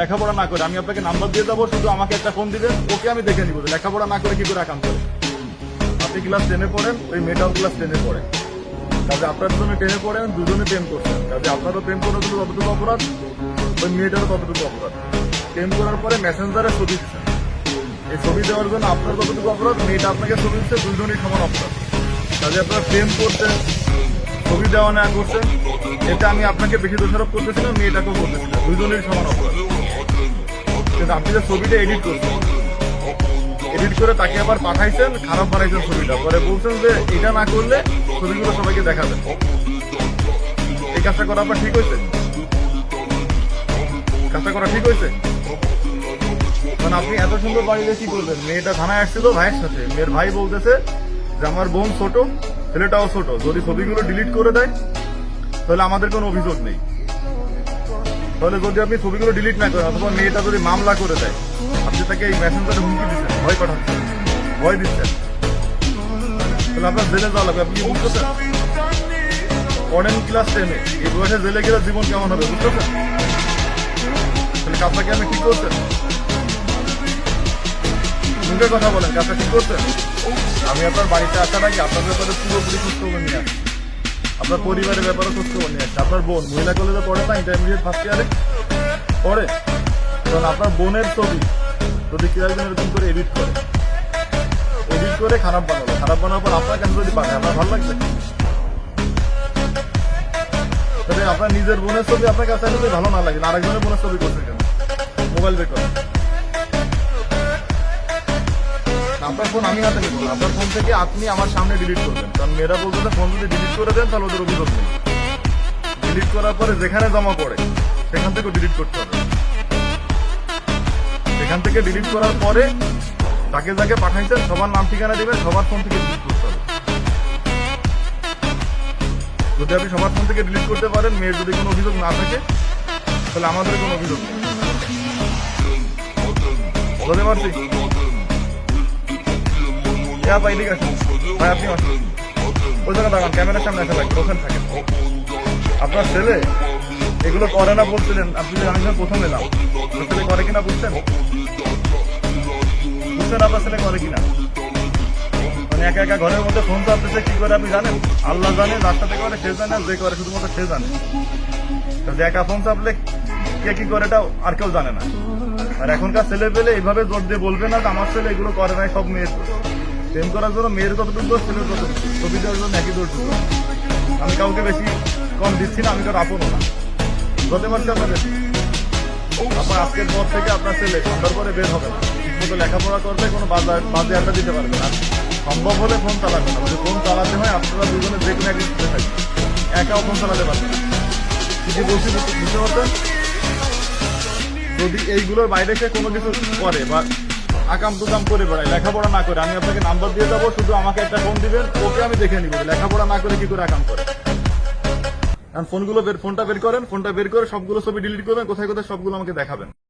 লেখাপড়া না করে, আমি আপনাকে নাম্বার দিয়ে দেবো, শুধু আমাকে একটা ফোন দিবেন, ওকে আমি দেখে নিব লেখাপড়া না করে কি করে আকাম করে। আপনি ক্লাস টেনে পড়েন, ওই মেয়েটাও ক্লাস টেনে পড়ে। কাজে আপনার জন্য টেনে পড়েন, দুজনে প্রেম করছেন। কাজে আপনারও প্রেম করার জন্য ততটুকু অপরাধ, ওই মেয়েটারও ততটুকু অপরাধ। প্রেম করার পরে মেসেঞ্জারে ছবি দিচ্ছেন। এই ছবি দেওয়ার জন্য আপনার কতটুকু অপরাধ, মেয়েটা আপনাকে ছবি দিচ্ছে, দুজনই সমান অপরাধ। কাজে আপনারা প্রেম করছেন, ছবি দেওয়া না করছেন এটা আমি আপনাকে বেশি দোষারোপ করতেছিলাম মেয়েটাকেও করতেছিলাম দুজনেরই সমান অপরাধ। কিন্তু আপনি যে ছবিটা এডিট করছেন এডিট করে তাকে আবার পাঠাইছেন, খারাপ বানাইছেন ছবিটা। পরে বলছেন যে এটা না করলে ছবিগুলো সবাইকে দেখাবেন। এই কাজটা করা আপনার ঠিক হয়েছে? কাজটা করা ঠিক হয়েছে? মানে আপনি এত সুন্দর বাড়িতে কি করবেন? মেয়েটা থানায় আসছিল ভাইয়ের সাথে। মেয়ের ভাই বলতেছে যে, আমার বোন ছোট, ছেলেটাও ছোট। যদি ছবিগুলো ডিলিট করে দেয়, তাহলে আমাদের কোনো অভিযোগ নেই। তাহলে যদি আপনি ছবিগুলো ডিলিট না করেন অথবা মেয়েটা যদি মামলা করে দেয়, আপনি তাকে এই মেসেঞ্জারে হুমকি দিচ্ছেন, ভয় পাঠাচ্ছেন, ভয় দিচ্ছেন। তাহলে আপনার জেলে যাওয়া লাগবে, আপনি কি বুঝতেছেন? পড়েন ক্লাস টেনে এই বয়সে জেলে গেলে জীবন কেমন হবে, বুঝতেছেন? তাহলে কাজটাকে আপনি ঠিক করছেন? মুখে কথা বলেন, কাজটা ঠিক করছেন? আমি আপনার বাড়িতে আসার আগে আপনার ব্যাপারে পুরোপুরি খোঁজ খবর নিয়ে আসছি। আপনার পরিবারের ব্যাপারে খোঁজ খবর নিয়ে আসছি আপনার বোন, মহিলা কলেজে পড়ে না ইন্টারমিডিয়েট ফার্স্ট ইয়ারে পড়ে। কারণ আপনার বোনের ছবি যদি কেউ একজন এরকম করে এডিট করে এডিট করে খারাপ বানালো। খারাপ বানানোর পর আপনার কেন যদি পাঠায় আপনার ভালো লাগবে? তবে আপনার নিজের বোনের ছবি আপনার কাছে ভালো না লাগে আরেকজনের বোনের ছবি করছে কেন? মোবাইল বের আপনার ফোন আমি হাতে নেব। আপনার ফোন থেকে আপনি আমার সামনে ডিলিট করবেন। কারণ মেয়েরা বলতে ফোন যদি ডিলিট করে দেন, তাহলে ওদের অভিযোগ নেই। ডিলিট করার পরে যেখানে জমা পড়ে, সেখান থেকে ডিলিট করতে হবে। সেখান থেকে ডিলিট করার পরে যাকে যাকে পাঠাইছেন, সবার নাম ঠিকানা দিবেন, সবার ফোন থেকে ডিলিট করতে হবে। যদি আপনি সবার ফোন থেকে ডিলিট করতে পারেন, মেয়ের যদি কোনো অভিযোগ না থাকে, তাহলে আমাদের কোনো অভিযোগ নেই। বলতে পারছি হ্যাঁ ভাই ঠিক আছে ভাই, আপনি আসুন। ওই জায়গা দাঁড়ান, ক্যামেরার সামনে এসে লাগবে ওখানে থাকেন। আপনার ছেলে এগুলো করে না বলছিলেন, আপনি যে আমি প্রথম এলাম ছেলে করে কিনা বুঝছেন? বুঝছেন আপনার ছেলে করে কিনা? মানে একা একা ঘরের মধ্যে ফোন চাপতেছে কি করে আপনি জানেন? আল্লাহ জানে সাথে করে সে জানে যে করে শুধুমাত্র সে জানে। তো যে একা ফোন চাপলে কে কি করে এটা আর কেউ জানে না। আর এখনকার ছেলে পেলে এইভাবে জোর দিয়ে বলবে না যে আমার ছেলে এগুলো করে নাই, সব মেয়ের। প্রেম করার জন্য মেয়ের কতটুকু দোষ ছেলের কতটুকু? ছবি দেওয়ার জন্য একই দোষ। আমি কাউকে বেশি কম দিচ্ছি না, আমি কারও আপনও না। বলতে পারছি আপনাদের আপনার আজকের পর থেকে আপনার ছেলে সন্ধ্যার পরে বের হবে ঠিকমতো লেখাপড়া করবে কোনো বাজার বাজে আড্ডা দিতে পারবে না। সম্ভব হলে ফোন চালাবে না। ফোন চালাতে হয়, আপনারা দুজনে যে কোনো একদিন শুনে থাকবে একাও ফোন চালাতে পারবে কিছু বলছি বুঝতে পারছেন? যদি এইগুলোর বাইরে সে কোনো কিছু করে বা আকাম দুদাম করে বেড়ায় লেখাপড়া না করে আমি আপনাকে নাম্বার দিয়ে দেবো, শুধু আমাকে একটা ফোন দিবেন, ওকে আমি দেখে নিব লেখাপড়া না করে কি করে আকাম করে। কারণ ফোনগুলো বের ফোনটা বের করেন ফোনটা বের করে সবগুলো ছবি ডিলিট করবেন, কোথায় কোথায় সবগুলো আমাকে দেখাবেন।